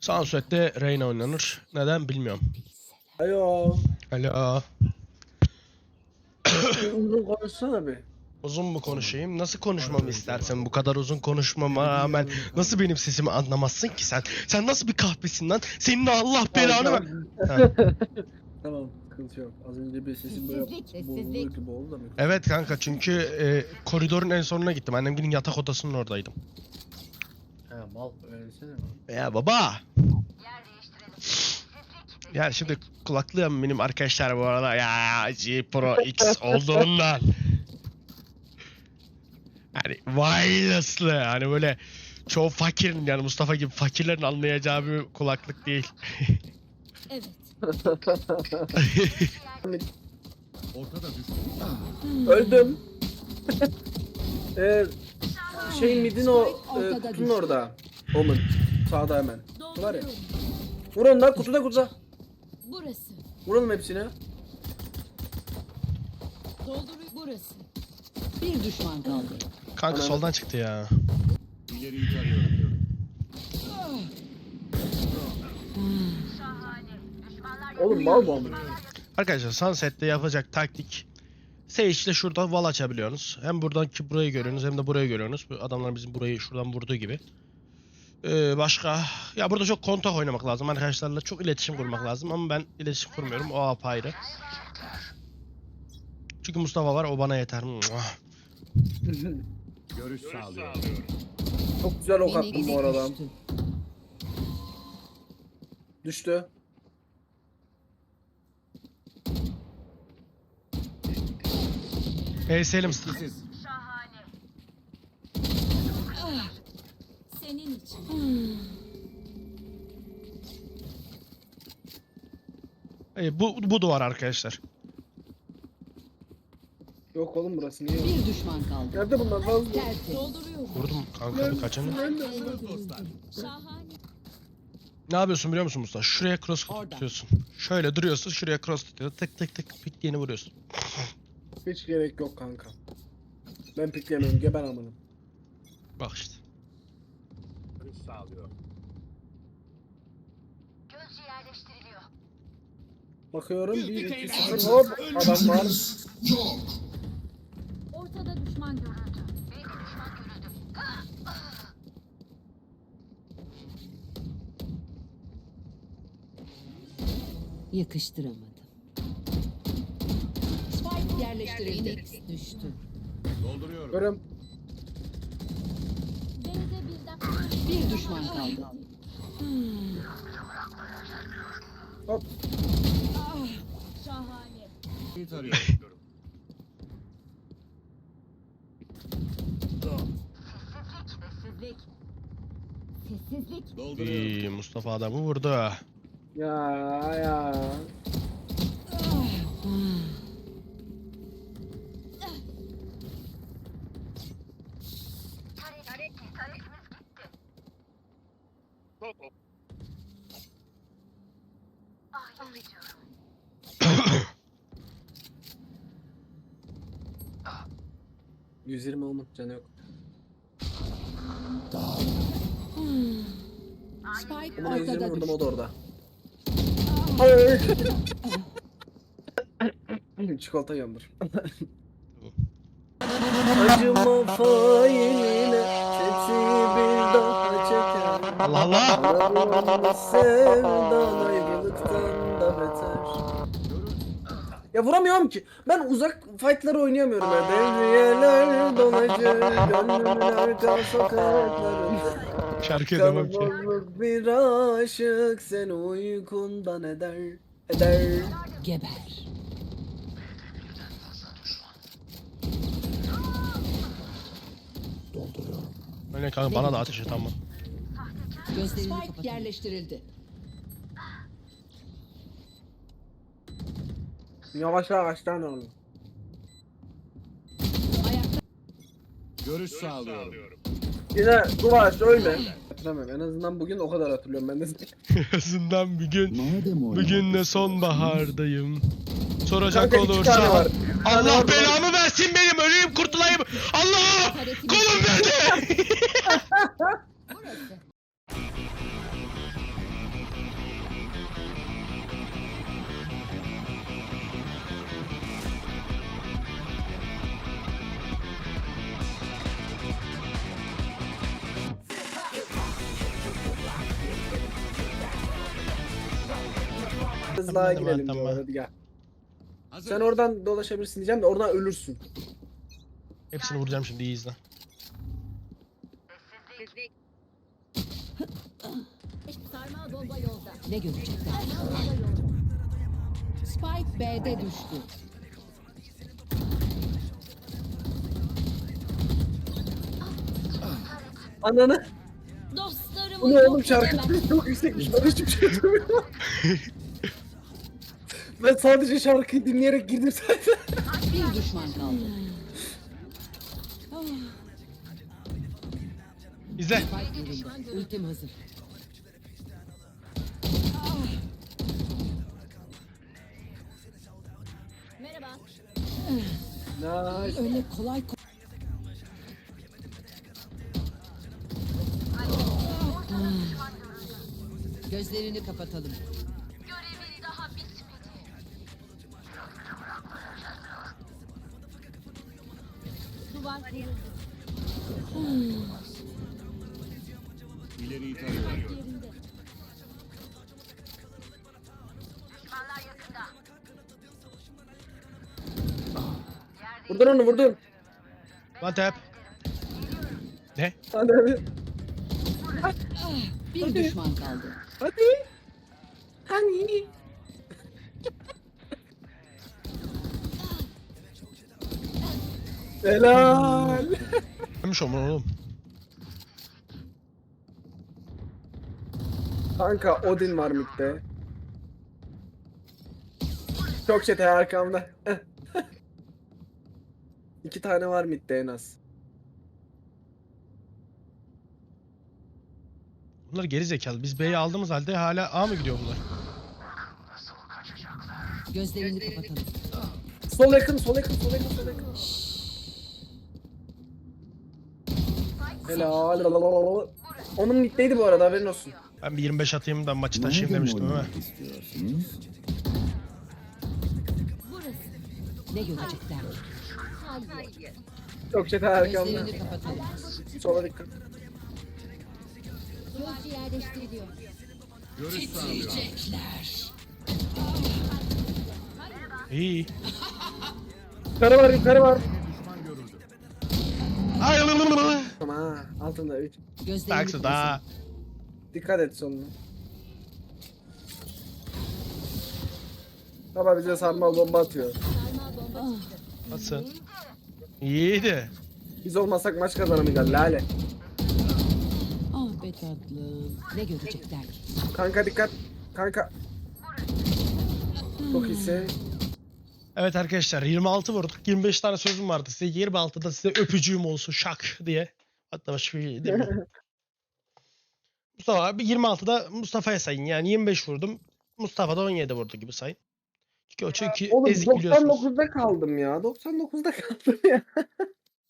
Sunset'te Reyna oynanır. Neden bilmiyorum. Ayo. Alo. Uzun konuşsana bir. Uzun mu konuşayım? Nasıl konuşmamı istersen bu kadar uzun konuşmama rağmen nasıl benim sesimi anlamazsın ki sen? Sen nasıl bir kahpesin lan? Senin de Allah belanı ver. Ha. Tamam sıkıntı yok. Az önce bir sesim böyle Sessizlik, boğulur sessizlik. gibi oldu da mı? Evet kanka çünkü e, koridorun en sonuna gittim. Annemgilin yatak odasının oradaydım. Mal öylesene. Ya baba. Ya şimdi kulaklığım benim arkadaşlar bu arada ya G Pro X olduğundan. Yani wireless'lı hani böyle çoğu fakirin yani Mustafa gibi fakirlerin anlayacağı bir kulaklık değil. Evet. Ortada. Öldüm. Eee şey midin o e, düştü. orada. Omen. Sağda hemen. Var ya. Vur onu da kutuda kutuda. Burası. Vuralım hepsini. Dolduruyor. Burası. Bir düşman kaldı. Kanka Ananı- soldan çıktı ya. İleriyi tarıyorum. Oğlum mal bu amına. Arkadaşlar Sunset'te yapacak taktik Sage'le şurada wall açabiliyorsunuz. Hem buradan ki burayı görüyorsunuz hem de burayı görüyorsunuz. Bu adamlar bizim burayı şuradan vurduğu gibi. Ee, başka ya burada çok kontak oynamak lazım arkadaşlarla çok iletişim kurmak lazım ama ben iletişim kurmuyorum o apayrı. Çünkü Mustafa var o bana yeter. Görüş sağlıyorum. Çok güzel ok attım bu arada. düştü. Hey Selim Siz Senin için. Hey, bu, bu duvar arkadaşlar. Yok oğlum burası niye? Bir düşman kaldı. Nerede bunlar fazla? Tertemiz. Dolduruyorum. Vurdum kanka bir dostlar. Şahane. Ne yapıyorsun biliyor musun Mustafa? Şuraya cross tutuyorsun. Şöyle duruyorsun şuraya cross tutuyorsun. Tık tık tık pik diyeni vuruyorsun. Hiç gerek yok kanka. Ben piklemiyorum geber amına. Bak işte. Görüş sağlıyorum. Bakıyorum 1 2 0 hop adam var. Ortada düşman görüldü. Yakıştıramadım. Spike yerleştirildi. Phoenix düştü. Dolduruyorum. Görüm. Bir düşman kaldı. Hop. Şahane. Sessizlik. Sessizlik. İyi, Mustafa adamı vurdu. Ya ya. ...120 olmak canı yok. Spike Buna 120 ortada vurdum düştü. o da orada. Çikolata yandır. Acıma failine Sesi bir daha çeker Allah Allah. Aradığımız Ya vuramıyorum ki. Ben uzak fightları oynayamıyorum ya. Devriyeler dolacak Gönlümün arka sokaklarında Şarkı edemem ki. bozuk bir aşık Seni uykundan eder Eder Geber. Öyle kanka bana da ateş et ama. Gözlerini Spike yerleştirildi. Yavaş yavaş tane oğlum Görüş sağlıyorum. Yine Kıvaç ölme. Hatırlamıyorum. En azından bugün o kadar hatırlıyorum ben de. En azından bir gün Madem bugün de sonbahardayım. Soracak Kanka iki olursa var. Allah belamı versin benim öleyim kurtulayım. Allah! Kolum nerede? Anladım, girelim tamam. diyor. Hadi gel. Hazır. Sen oradan dolaşabilirsin diyeceğim de oradan ölürsün. Hepsini vuracağım şimdi iyi izle. Sarmal bomba yolda. Ne görecekler? Spike B'de düştü. Ananı. Dostlarımı Bu ne oğlum şarkı çok yüksekmiş. Ben hiçbir şey duymuyorum. ben sadece şarkıyı dinleyerek girdim zaten. Bir düşman kaldı. İzle. Ultim hazır. Merhaba. Nice. Öyle kolay ko- Gözlerini kapatalım. Vurdun onu vurdun. One tap. Ne? Hadi hadi. Bir düşman kaldı. Hadi. Hani. Helal. Ölmüş olma oğlum. Kanka Odin var midde. Çok çete arkamda. İki tane var midde en az. Bunlar geri zekalı. Biz B'yi aldığımız halde hala A mı gidiyor bunlar? Gözlerini kapatalım. Sol yakın, sol yakın, sol yakın, sol yakın. Helal. Onun middeydi bu arada haberin olsun. Ben bir 25 atayım da maçı taşıyayım demiştim ama. Ne görecekler? Çok çete arkamda. Gözlerini kapatalım. Sola dikkat. Gözcü yerleştiriliyor. Görüş sağlıyorum. İyi. Yukarı var, yukarı var. Düşman görüldü. Ay lalalala. Tamam ha, altında 3. Gözlerini Taksı kapatalım. da. Dikkat et sonuna. Baba bize sarmal bomba atıyor. Nasıl? İyiydi. Biz olmasak maç kazanamayacağız lale. Ah be tatlım. Ne görecekler? Kanka dikkat. Kanka. Çok iyisin. Evet arkadaşlar 26 vurduk. 25 tane sözüm vardı size. 26'da size öpücüğüm olsun şak diye. Hatta başka bir şey demiyorum. Mustafa abi 26'da Mustafa'ya sayın. Yani 25 vurdum. Mustafa da 17 vurdu gibi sayın. Çünkü o çünkü Oğlum ezik biliyorsunuz. 99'da kaldım ya. 99'da kaldım ya.